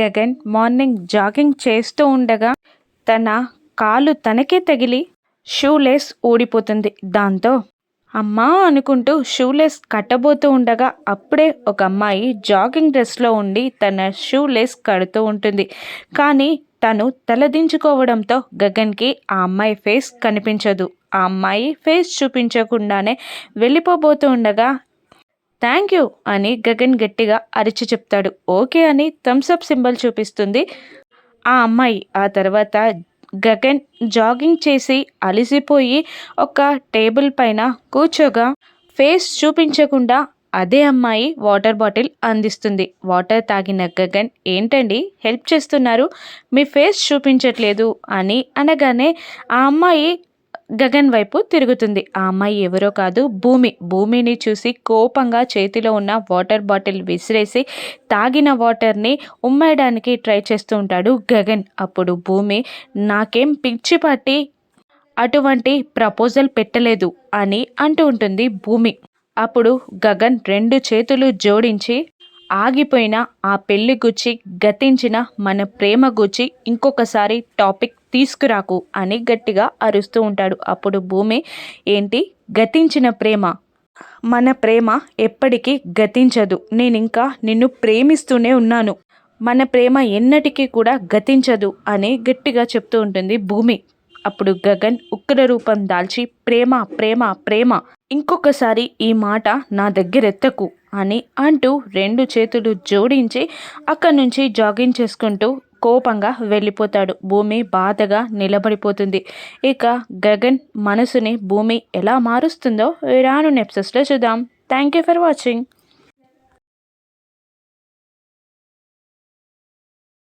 Gagan morning jogging చేస్తూ ఉండగా తన కాలు తనకే తగిలి షూలేస్ ఊడిపోతుంది. దాంతో అమ్మా అనుకుంటూ షూలేస్ కట్టబోతూ ఉండగా అప్పుడే ఒక అమ్మాయి జాగింగ్ డ్రెస్లో ఉండి తన షూలేస్ కడుతూ ఉంటుంది. కానీ తను తలదించుకోవడంతో గగన్కి ఆ అమ్మాయి ఫేస్ కనిపించదు. ఆ అమ్మాయి ఫేస్ చూపించకుండానే వెళ్ళిపోబోతూ ఉండగా థ్యాంక్ యూ అని గగన్ గట్టిగా అరిచి చెప్తాడు. ఓకే అని థమ్స్అప్ సింబల్ చూపిస్తుంది. ఆ అమ్మాయి ఆ తర్వాత గగన్ జాగింగ్ చేసి అలిసిపోయి ఒక టేబుల్ పైన కూర్చోగా ఫేస్ చూపించకుండా అదే అమ్మాయి వాటర్ బాటిల్ అందిస్తుంది. వాటర్ తాగిన గగన్ ఏంటండి? హెల్ప్ చేస్తున్నారు? మీ ఫేస్ చూపించట్లేదు అని అనగానే ఆ అమ్మాయి గగన్ వైపు తిరుగుతుంది. ఆ అమ్మాయి ఎవరో కాదు భూమి. భూమిని చూసి కోపంగా చేతిలో ఉన్న వాటర్ బాటిల్ విసిరేసి తాగిన వాటర్ని ఉమ్మేయడానికి ట్రై చేస్తూ ఉంటాడు గగన్. అప్పుడు భూమి నాకేం పిచ్చి పట్టి అటువంటి ప్రపోజల్ పెట్టలేదు అని అంటూ ఉంటుంది భూమి. అప్పుడు గగన్ రెండు చేతులు జోడించి ఆగిపోయిన ఆ పెళ్ళి గుచ్చి గతించిన మన ప్రేమ గుచ్చి ఇంకొకసారి టాపిక్ తీసుకురాకు అని గట్టిగా అరుస్తూ ఉంటాడు. అప్పుడు భూమి ఏంటి? గతించిన ప్రేమ. మన ప్రేమ ఎప్పటికీ గతించదు. నేను ఇంకా నిన్ను ప్రేమిస్తూనే ఉన్నాను. మన ప్రేమ ఎన్నటికీ కూడా గతించదు అని గట్టిగా చెప్తూ ఉంటుంది భూమి. అప్పుడు గగన్ ఉగ్ర రూపం దాల్చి ప్రేమ ప్రేమ ప్రేమ. ఇంకొకసారి ఈ మాట నా దగ్గరెత్తకు అని అంటూ రెండు చేతులు జోడించి అక్కడి నుంచి జాగింగ్ చేసుకుంటూ కోపంగా వెళ్ళిపోతాడు. భూమి బాధగా నిలబడిపోతుంది. ఇక గగన్ మనసుని భూమి ఎలా మారుస్తుందో రాను నెప్సెస్లో చూద్దాం. Thank you for watching